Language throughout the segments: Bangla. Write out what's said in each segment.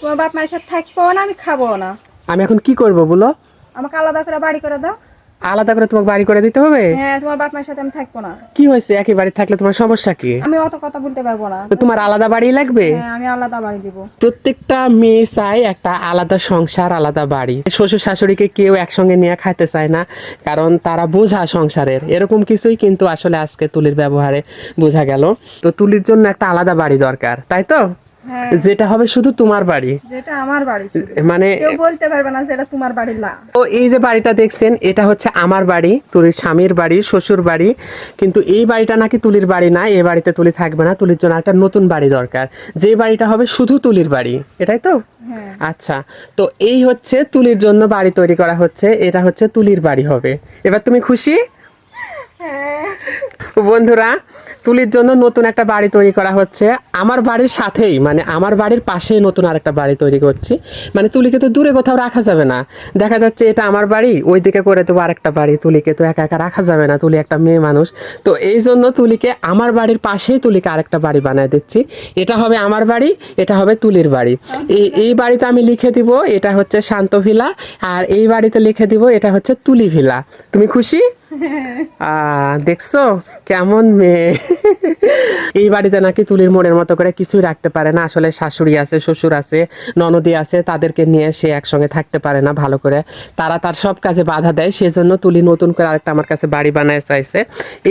তোমার বাপ মায়ের সাথে থাকব না আমি খাব না। আমি এখন কি করব বলো? আমাকে আলাদা করে বাড়ি করে দাও। আলাদা করে তোমাকে বাড়ি করে দিতে হবে? হ্যাঁ তোমার বাপ মায়ের সাথে আমি থাকব না। কি হয়েছে? একই বাড়ি থাকলে তোমার সমস্যা কি? আমি অত কথা বলতে পারব না। তো তোমার আলাদা বাড়ি লাগবে? হ্যাঁ আমি আলাদা বাড়ি দিব। প্রত্যেকটা মেয়ে চায় একটা আলাদা সংসার আলাদা বাড়ি। শ্বশুর শাশুড়িকে কেউ একসঙ্গে নিয়ে খাইতে চায় না কারণ তারা বোঝা সংসারের। এরকম কিছুই কিন্তু আসলে আজকে তুলির ব্যবহারে বোঝা গেল। তো তুলির জন্য একটা আলাদা বাড়ি দরকার তাই তো? যেটা হবে শুধু তোমার বাড়ি। যেটা আমার বাড়ি মানে কেউ বলতে পারবে না যে এটা তোমার বাড়ি না। তো এই যে বাড়িটা দেখছেন এটা হচ্ছে আমার বাড়ি তুলির স্বামীর বাড়ি শ্বশুর বাড়ি। কিন্তু এই বাড়িটা নাকি তুলির বাড়ি না এই বাড়িতে তুলি থাকবে না তুলির জন্য একটা নতুন বাড়ি দরকার। যে বাড়িটা হবে শুধু তুলির বাড়ি এটাই তো? হ্যাঁ। আচ্ছা তো এই হচ্ছে তুলির জন্য বাড়ি তৈরি করা হচ্ছে এটা হচ্ছে তুলির বাড়ি হবে। এবার তুমি খুশি? হ্যাঁ বন্ধুরা, তুলির জন্য নতুন একটা বাড়ি তৈরি করা হচ্ছে। আমার বাড়ির সাথেই মানে আমার বাড়ির পাশেই নতুন আরেকটা বাড়ি তৈরি করছি। মানে তুলিকে তো দূরে কোথাও রাখা যাবে না। দেখা যাচ্ছে এটা আমার বাড়ি ওই দিকে করে দেবো আরেকটা বাড়ি তুলিকে তো একা একা রাখা যাবে না। তুলি একটা মেয়ে মানুষ। তো এই জন্য তুলিকে আমার বাড়ির পাশেই তুলিকে আরেকটা বাড়ি বানায় দিচ্ছি। এটা হবে আমার বাড়ি, এটা হবে তুলির বাড়ি। এই এই বাড়িতে আমি লিখে দিব, এটা হচ্ছে শান্ত ভিলা। আর এই বাড়িতে লিখে দিব, এটা হচ্ছে তুলি ভিলা। তুমি খুশি? দেখছ? কেমন মেয়ে? এই বাড়িতে নাকি তুলির মনের মতো করে কিছুই রাখতে পারে না। আসলে শাশুড়ি আছে, শ্বশুর আছে, ননদি আছে, তাদেরকে নিয়ে সে একসঙ্গে থাকতে পারে না ভালো করে। তারা তার সব কাজে বাধা দেয়, সেজন্য তুলি নতুন করে আরেকটা আমার কাছে বাড়ি বানায় চাইছে।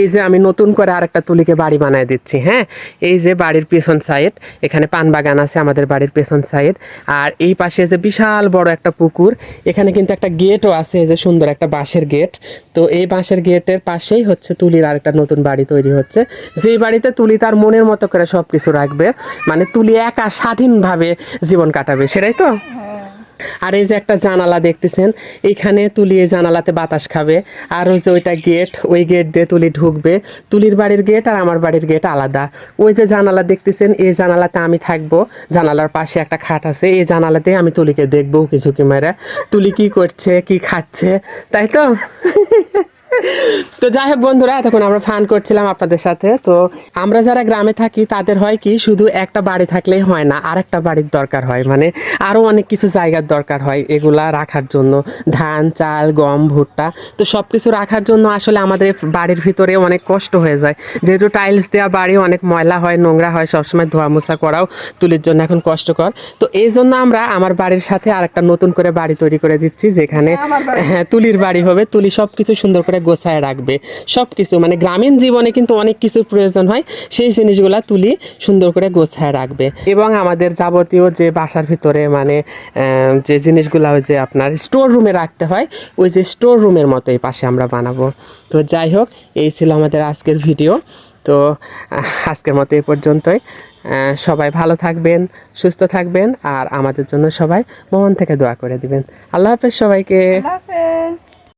এই যে আমি নতুন করে আরেকটা তুলিকে বাড়ি বানায় দিচ্ছি হ্যাঁ? এই যে বাড়ির পেছন সাইড, এখানে পান বাগান আছে আমাদের বাড়ির পেছন সাইড। আর এই পাশে যে বিশাল বড় একটা পুকুর, এখানে কিন্তু একটা গেটও আছে যে সুন্দর একটা বাঁশের গেট। তো এই বাঁশের গেটের পাশেই হচ্ছে তুলির আরেকটা নতুন বাড়ি তৈরি হচ্ছে। যেই বাড়িতে তুলি তার মনের মতো করে সব কিছু রাখবে মানে তুলি একা স্বাধীনভাবে জীবন কাটাবে, সেটাই তো? আর এই যে একটা জানালা দেখতেছেন, এইখানে তুলি এই জানালাতে বাতাস খাবে, আর ওই যে ওইটা গেট, ওই গেট দিয়ে তুলি ঢুকবে, তুলির বাড়ির গেট আর আমার বাড়ির গেট আলাদা। ওই যে জানালা দেখতেছেন, এই জানালাতে আমি থাকব, জানালার পাশে একটা খাট আছে, এই জানালাতে আমি তুলিকে দেখব উকি ঝুঁকি মেরে তুলি কি করছে, কি খাচ্ছে, তাই তো? তো যাই হোক বন্ধুরা এতক্ষণ আমরা ফান করছিলাম আপনাদের সাথে। তো আমরা যারা গ্রামে থাকি তাদের হয় কি শুধু একটা বাড়ি থাকলেই হয় না আর একটা বাড়ির দরকার হয়। মানে আরও অনেক কিছু জায়গার দরকার হয় এগুলা রাখার জন্য। ধান চাল গম ভুট্টা তো সব কিছু রাখার জন্য আসলে আমাদের বাড়ির ভিতরে অনেক কষ্ট হয়ে যায়। যেহেতু টাইলস দেওয়া বাড়ি অনেক ময়লা হয় নোংরা হয় সবসময় ধোয়া মোছা করাও তুলির জন্য এখন কষ্টকর। তো এই জন্য আমরা আমার বাড়ির সাথে আর একটা নতুন করে বাড়ি তৈরি করে দিচ্ছি যেখানে হ্যাঁ তুলির বাড়ি হবে। তুলি সব কিছু সুন্দর করে গোছায় রাখবে। সব কিছু মানে গ্রামীণ জীবনে কিন্তু অনেক কিছুর প্রয়োজন হয়, সেই জিনিসগুলা তুলি সুন্দর করে গোছায় রাখবে। এবং আমাদের যাবতীয় যে বাসার ভিতরে মানে যে জিনিসগুলা ওই যে আপনার স্টোর রুমে রাখতে হয়, ওই যে স্টোর রুমের মতো এই পাশে আমরা বানাবো। তো যাই হোক, এই ছিল আমাদের আজকের ভিডিও। তো আজকের মতো এই পর্যন্তই। সবাই ভালো থাকবেন, সুস্থ থাকবেন, আর আমাদের জন্য সবাই মন থেকে দোয়া করে দিবেন। আল্লাহ হাফেজ সবাইকে। আল্লাহ হাফেজ।